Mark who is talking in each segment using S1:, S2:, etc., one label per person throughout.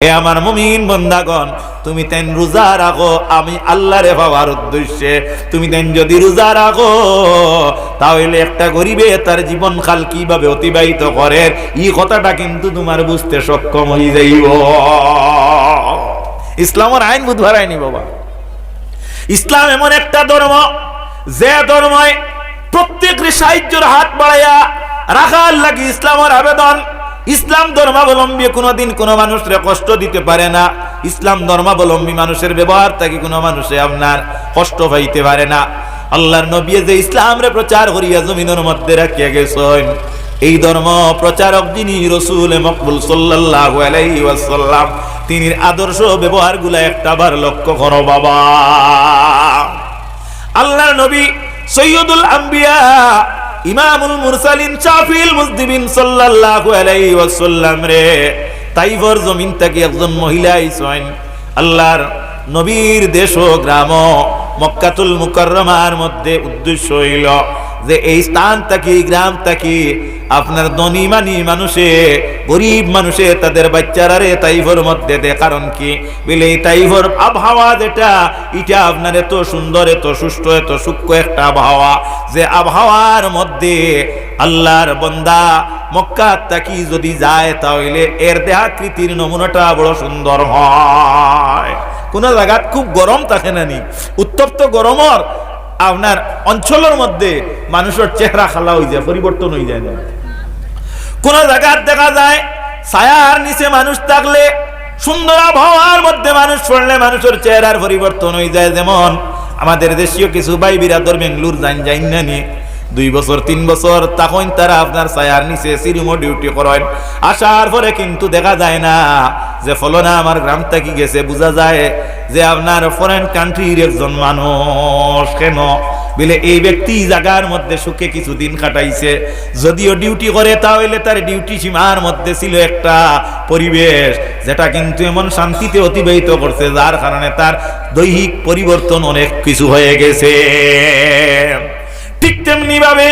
S1: এ আমার মুমিন বন্দাগণ, তুমি তেন রোজা রাখো, আমি আল্লাহরে পাওয়ার উদ্দেশ্যে। তুমি তেন যদি রোজা রাখো, তাহলে একটা গরিবে তার জীবন কাল কীভাবে অতিবাহিত করে এই কথাটা কিন্তু তোমার বুঝতে সক্ষম হয়ে যাইব। ইসলামের আইন বুধবার আইনি বাবা। ইসলাম এমন একটা ধর্ম, যে ধর্ময় প্রত্যেকের সাহায্যের হাত বাড়াইয়া রাখার লাগি ইসলামের আবেদন ইসলাম ধর্মাবলম্বী কোনোদিন কোনো মানুষরে কষ্ট দিতে পারে না। ইসলাম ধর্মাবলম্বী মানুষের ব্যবহার থেকে কোনো মানুষে আপনার কষ্ট পাইতে পারে না। আল্লাহর নবী যে ইসলামরে প্রচার করিয়া জমিনের মধ্যে রাখিয়া গেছেন, এই ধর্ম প্রচারক যিনি রসুল মকবুল সাল্লাল্লাহু আলাইহি ওয়াসাল্লাম, তিনির আদর্শ ব্যবহারগুলা একটা বার লক্ষ্য করো বাবা। আল্লাহর নবী সৈয়দুল আম্বিয়া ইমামুল মুরসালিন চাফিল মুজদিবিন সাল্লাল্লাহু আলাইহি ওয়াসাল্লাম রে। তাইফর জমিন থেকে একজন মহিলা আইছেন আল্লাহর নবীর দেশ ও গ্রাম মক্কাতুল মুকাররমার মধ্যে উদ্দেশ্য হইল যে এই স্থান থাকি, গ্রাম থাকি, আপনার ধনী মানি মানুষে, গরিব মানুষে, তাদের বাচ্চারা রে তাইফর মধ্যে দে। কারণ কি? বলে এই তাইফর আবহাওয়া যেটা, এটা আপনার এত সুন্দর, এত সুষ্ঠ, এত সূক্ষ্ম একটা আবহাওয়া। যে আবহাওয়ার মধ্যে আল্লাহর বন্দা মক্কা তাকি যদি যায়, তাহলে এর দেহাকৃতির নমুনাটা বড় সুন্দর হয়। কোন জায়গাত খুব গরম থাকে না নি? উত্তপ্ত গরমর আপনার অঞ্চলের মধ্যে মানুষের চেহারা খালা হয়ে যায়, পরিবর্তন হয়ে যায় না। কোন জায়গার দেখা যায়, ছায়ার নিচে মানুষ থাকলে, সুন্দর আবহাওয়ার মধ্যে মানুষ পড়লে মানুষের চেহারার পরিবর্তন হয়ে যায়। যেমন আমাদের দেশীয় কিছু ভাই বিরাদর বেঙ্গলুর যাইন যাইন না নি দুই বছর, তিন বছর, তখন তারা আপনার ছায়ার নিচে সিরিমো ডিউটি করেন। আসার পরে কিন্তু দেখা যায় না যে ফলনা আমার গ্রাম থেকে গেছে, বোঝা যায় যে আপনার ফরেন কান্ট্রির একজন মানুষ কেন? বলে, এই ব্যক্তি জায়গার মধ্যে সুখে কিছুদিন কাটাইছে। যদিও ডিউটি করে, তাহলে তার ডিউটি সীমার মধ্যে ছিল একটা পরিবেশ যেটা কিন্তু এমন শান্তিতে অতিবাহিত করছে, যার কারণে তার দৈহিক পরিবর্তন অনেক কিছু হয়ে গেছে। ঠিক তেমনি ভাবে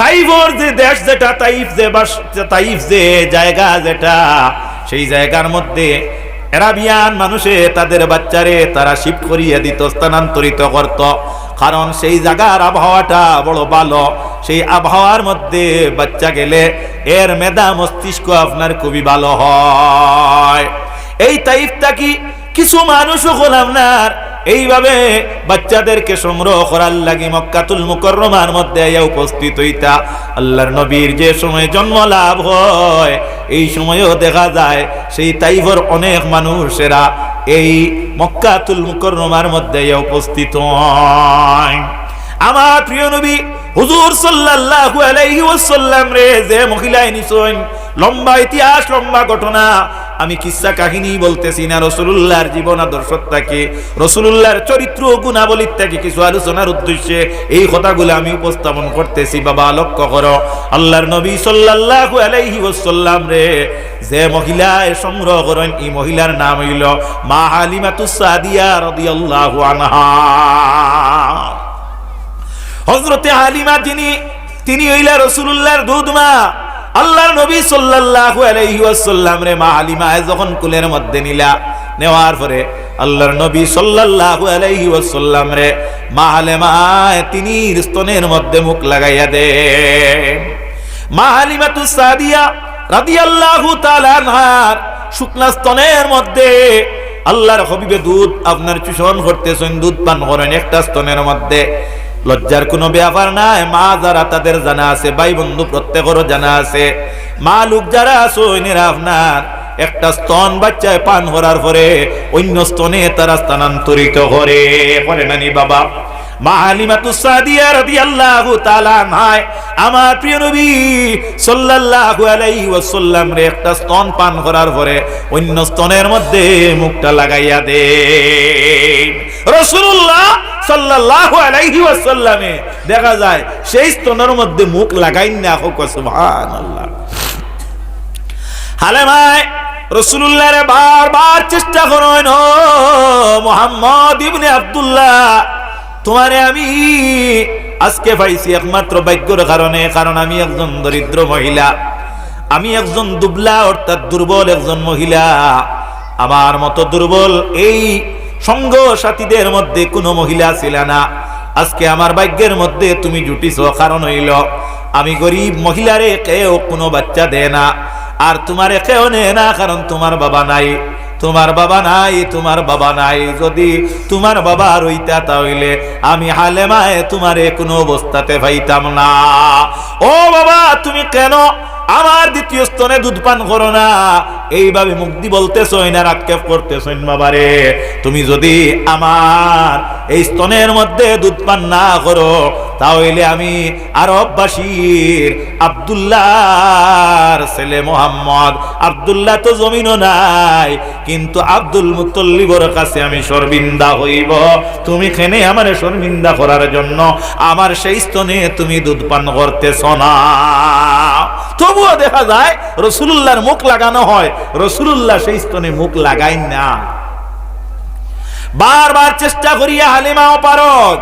S1: তাইফর যে দেশ যেটা, তাইফ যে বাস, তাইফ যে জায়গা যেটা, সেই জায়গার মধ্যে এরাবিয়ান মানুষে তাদের বাচ্চারে তারা শিব করিয়ে দিত, স্থানান্তরিত করত। কারণ সেই জায়গার আবহাওয়াটা বড় ভালো। সেই আবহাওয়ার মধ্যে বাচ্চা গেলে এর মেধা মস্তিষ্ক আপনার খুবই ভালো হয়। এই তাইফটা কি কিছু মানুষ হল আপনার এইভাবে বাচ্চাদেরকে সংগ্রহ করার লাগি মক্কাতুল মুকররমার মধ্যে উপস্থিত হইতা। আল্লাহর নবীর যে সময় জন্ম লাভ হয়, এই সময়ও দেখা যায়, সেই তাইফর অনেক মানুষেরা এই মক্কাতুল মুকররমার মধ্যে উপস্থিত হয়। আমার প্রিয় নবী, হুজুর সাল্লাল্লাহু আলাইহি ওয়াসাল্লাম রে, যে মহিলা নিছেন, লম্বা ইতিহাস, লম্বা ঘটনা আমি কিসা কাহিনী বলতেছি না, রসুলুল্লাহর জীবন আদর্শ থেকে। রসুলুল্লাহর চরিত্র গুণাবলীর থেকে কিছু আলোচনার উদ্দেশ্যে এই কথাগুলো আমি উপস্থাপন করতেছি, বাবা, লক্ষ্য করো। আল্লাহর নবী সাল্লাল্লাহু আলাইহি ওয়াসাল্লাম রে, যে মহিলায় সংগ্রহ করেন, এই মহিলার নাম হইল মা হালিমাতুস সাদিয়া রাদিয়াল্লাহু আনহা। হজরতে হালিমা যিনি তিনি হইলা রসুল্লাহর দুধমা। আল্লাহর নবী সাল্লাল্লাহু আলাইহি ওয়াসাল্লাম রে মা হালিমা যখন কুলের মধ্যে নিলা, নেওয়ার পরে আল্লাহর নবী সাল্লাল্লাহু আলাইহি ওয়াসাল্লাম রে মা হালিমা তিনি স্তনের মধ্যে মুখ লাগাইয়া দে। মা হালিমাতু সাদিয়া রাদিয়াল্লাহু তাআলা আনহার শুকনা স্তনের মধ্যে আল্লাহর হবিবে দুধ আপনার চুষণ করতেছেন, দুধ পান করেন একটা স্তনের মধ্যে। লজ্জার কোনো ব্যাপার নাই। মা যারা তাদের জানা আছে, ভাই বন্ধু প্রত্যেকেরও জানা আছে। মা লোক যারা আছে আপনার একটা স্তন বাচ্চায় পান করার পরে অন্য স্তনে তারা স্থানান্তরিত করে। করে নানি বাবা আনহায় আমার প্রিয় রে, একটা স্তন পান পরে অন্য স্তনের মধ্যে মুখটা লাগাইয়া দে রাসূলুল্লাহ দেখা যায় সেই স্তনের মধ্যে মুখ হালেমায় তোমারে আমি আজকে পাইছি একমাত্র ভাগ্যর কারণে, কারণ আমি একজন দরিদ্র মহিলা। আমি একজন দুবলা, অর্থাৎ দুর্বল একজন মহিলা। আমার মতো দুর্বল এই সঙ্গ সাথীদের মধ্যে কোনো মহিলা ছিল না। আজকে আমার ভাগ্যের মধ্যে তুমি জুটিছ, কারণ হইল আমি গরিব মহিলারে কেউ কোনো বাচ্চা দেয় না। আর তোমার কেউ নেয় না, কারণ তোমার বাবা নাই। তোমার বাবা নাই, তোমার বাবা নাই। যদি তোমার বাবা রইতা তাহলে আমি হালেমায় তোমারে কোনো অবস্থাতে পাইতাম না। ও বাবা, তুমি কেন আমার দ্বিতীয় স্তনে দুধ পান করো না। এইভাবে মুক্তি বলতেছ না আক্ষেপ করতেছ বাবারে। তুমি যদি আমার এই স্তনের মধ্যে দুধ পান না করো, তাহলে আমি আরববাসীর আবদুল্লাহর ছেলে মোহাম্মদ, আবদুল্লাহ তো জমিনও নাই, কিন্তু আব্দুল মুতল্লিবর কাছে আমি শর্মিন্দা হইব। তুমি খেনে আমার শর্মিন্দা করার জন্য আমার সেই স্তনে তুমি দুধ পান করতেছ না। তবুও দেখা যায় রসুল্লাহর মুখ লাগানো হয়। রসুল্লাহ সেই স্তনে মুখ লাগাই না। বারবার চেষ্টা করিয়া হালিমা অপারগ।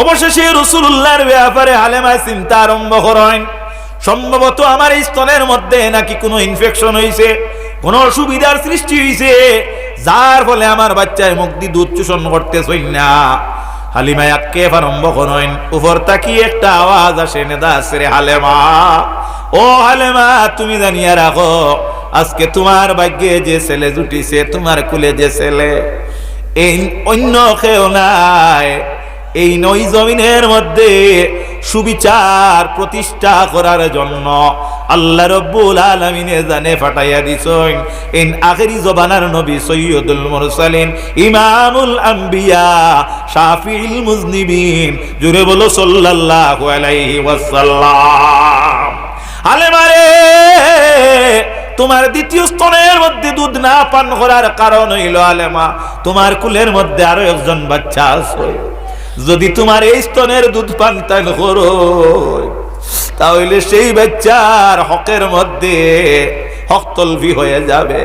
S1: অবশেষে রসুল্লাহর ব্যাপারে হালেমায় চিন্তা আরম্ভ করেন। সম্ভবত আমার এই স্তনের মধ্যে নাকি কোনো ইনফেকশন হয়েছে কোনো অসুবিধার সৃষ্টি হয়েছে যার ফলে আমার বাচ্চায় মুক্তি দুধ চূষণ করতেছই না। হালিমায় আক্কে আরম্ভ করেন। উপর তাকিয়ে একটা আওয়াজ আসে, নেদা রে হালেমা। ও হালেমা, তুমি জানিয়া রাখো, আজকে তোমার ভাগ্যে যে ছেলে জুটিছে, তোমার কুলে যে ছেলে, এই অন্য কেউ নাই। এই নই জমিনের মধ্যে সুবিচার প্রতিষ্ঠা করার জন্য আল্লাহ রব্বুল আলমিনে জানে ফাটাইয়া দিছেন। ইন আখেরি জবানার নবী সৈয়দুল মুরসালিন, ইমামুল আম্বিয়া শাফিউল মুজনিবিন, জুড়ে বলো সাল্লাল্লাহু আলাইহি ওয়াসাল্লাম। আলেমারে তোমার দ্বিতীয় স্তনের মধ্যে দুধ না পান করার কারণ হইল আলেমা তোমার কুলের মধ্যে আরও একজন বাচ্চা আছে। যদি তোমার এই স্তনের দুধ পান তান করো। তাহলে সেই বাচ্চার হকের মধ্যে হক তলবি হয়ে যাবে।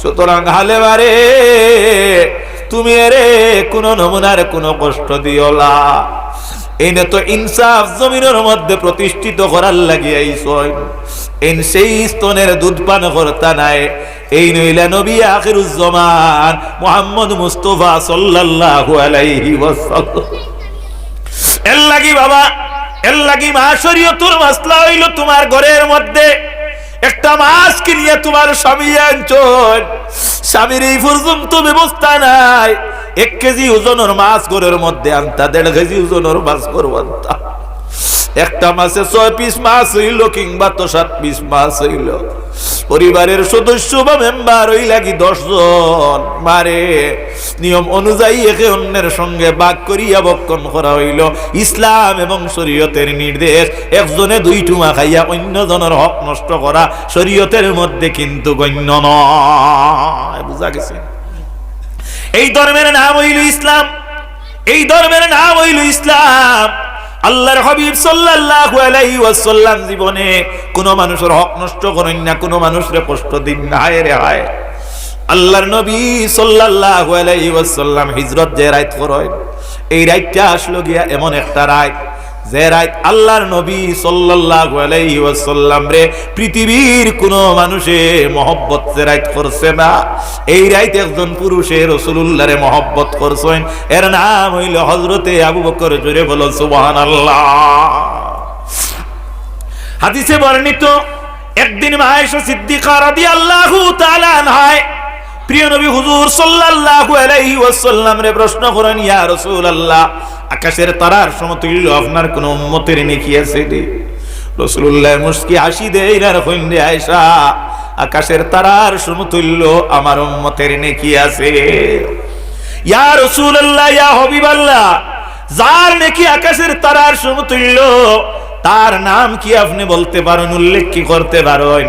S1: সুতরাং হালে মারে তুমি এরে কোনো নমুনার কোনো কষ্ট দিও না। এনে তো ইনসাফ জমিনের মধ্যে প্রতিষ্ঠিত করার লাগিয়াইছ এন সেই স্তনের দুধ পান কর্তা নাই। এই নইলা নবী আখিরুজ্জামান মুহাম্মদ মুস্তাফা সাল্লাল্লাহু আলাইহি ওয়াসাল্লাম। এর লাগি বাবা, এর লাগি মা শরীয়তুল মাসলা হইল তোমার ঘরের মধ্যে। একটা মাছ কিনিয়ে তোমার স্বামী আনছন স্বামীর এই পর্যন্ত ব্যবস্থা নাই। এক কেজি ওজনের মাছ ঘরের মধ্যে আনতা, দেড় কেজি ওজনের মাছ করব আনতা। একটা মাসে ছয় পিস মাছ হইল কিংবা তো সাত পিস মাছ হইল। পরিবারের সদস্য বা মেম্বার ওই লাগি দশজন মারে। নিয়ম অনুযায়ী একে অন্যের সঙ্গে বাক করিয়া বক্ষণ করা হইল। ইসলাম এবং শরীয়তের নির্দেশ, একজনে দুই টুমা খাইয়া অন্য জনের হক নষ্ট করা শরীয়তের মধ্যে কিন্তু গণ্য নয়। বুঝা গেছে? এই ধর্মের নাম হইল ইসলাম। এই ধর্মের নাম হইল ইসলাম। আল্লাহর হাবিব সাল্লাল্লাহু আলাইহি ওয়াসাল্লাম জীবনে কোনো মানুষের হক নষ্ট করেন না, কোনো মানুষের কষ্ট দিন না, হায় রে হায়। আল্লাহর নবী সাল্লাল্লাহু আলাইহি ওয়াসাল্লাম হিজরত যে রাত করেন, এই রাতটা আসলো গিয়া এমন একটা রাত। যে আল্লাহর নবী সাল্লাল্লাহু আলাইহি ওয়াসাল্লাম রে, পৃথিবীর কোন মানুষে মহব্বত যে করছে না, এই রাত একজন পুরুষে রে মহব্বত করছেন। এর নাম হইল হযরতে আবু বকর, জোরে বলো সুবহানাল্লাহ। হাদিসে বর্ণিত, একদিন মায়েশা সিদ্দিকা রাদিয়াল্লাহু তাআলা আনহায় প্রিয় নবী হুজুর সাল্লাল্লাহু আলাইহি ওয়াসাল্লাম রে প্রশ্ন করেন, ইয়া রাসূলুল্লাহ, আকাশের তারার সমতুল্য আপনার কোন উম্মতের নেকি আছে রে? রাসূলুল্লাহ মুস্কি হাসি দেই না রকম রে আয়েশা, আকাশের তারার সমতুল্য আমার উম্মতের নেকি আছে। ইয়া রাসূলুল্লাহ, ইয়া হাবিবাল্লাহ, যার নেকি আকাশের তারার সমতুল্য, তার নাম কি আপনি বলতে পারেন, উল্লেখ কি করতে পারেন?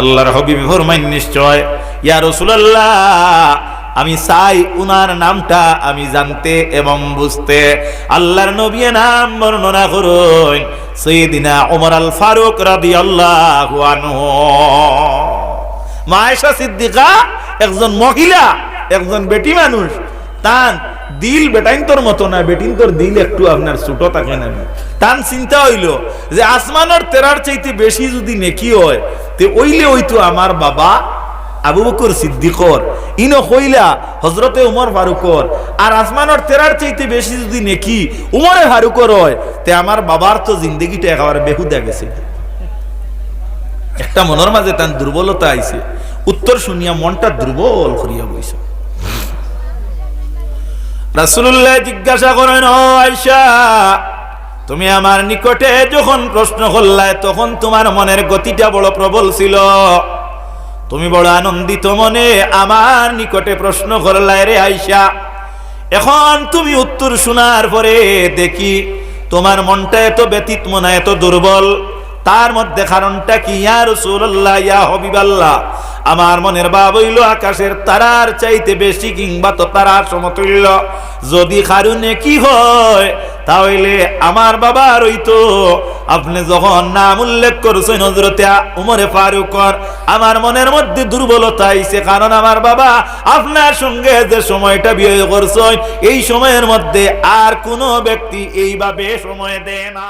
S1: আল্লাহর হবিব ফরমাইন নিশ্চয় ইয়া রাসূলুল্লাহ, আমি চাই উনার নামটা আমি জানতে এবং বুঝতে। আল্লাহর নবী নাম বর্ণনা করুন, সৈয়দিনা ওমর আল ফারুক রাদিয়াল্লাহু আনহু। মায়েশা সিদ্দিকা, একজন মহিলা, একজন বেটি মানুষ, তান দিল বেটাইন তোর মতো না, বেটিন তোর দিল একটু আপনার ছোট থাকে না। তান চিন্তা হইল যে আসমানের তেরার চাইতে বেশি যদি নেকি হয়, তে ওইলে ওই তো আমার বাবা আবু বকর সিদ্দিকর। ইনো কইলা হজরতে উমর ফারুকর। আর আসমানের তেরার চাইতে বেশি যদি নেকি উমরে ফারুকর হয়, তে আমার বাবার তো জিন্দগিটা একেবারে বেহুদা গেছে। একটা মনের মাঝে তার দুর্বলতা আইছে। উত্তর শুনিয়া মনটা দুর্বল করিয়া বইছে। রাসূলুল্লাহ জিজ্ঞাসা করেন তুমি আমার নিকটে যখন প্রশ্ন করলায় তখন তোমার মনের গতিটা বড় প্রবল ছিল। তুমি বড় আনন্দিত মনে আমার নিকটে প্রশ্ন করলায় রে আইসা। এখন তুমি উত্তর শোনার পরে দেখি তোমার মনটা এত ব্যতীত, মনে এত দুর্বল। তার মধ্যে কারণটা কি? ইয়া রাসূলুল্লাহ, ইয়া হাবিবাল্লাহ। আমার মনের ভাব হইল আকাশের তারার চাইতে বেশি কিংবা তো তারার সমতুল্য। যদি কারণে কি হয় তাহলে আমার বাবা রইতো আপনি যখন নাম উল্লেখ করছেন হজরতে উমরে ফারুকর, আমার মনের মধ্যে দুর্বলতা আইছে, কারণ আমার বাবা আপনার সঙ্গে যে সময়টা বিয়ে করছেন, এই সময়ের মধ্যে আর কোনো ব্যক্তি এইভাবে সময় দেয় না।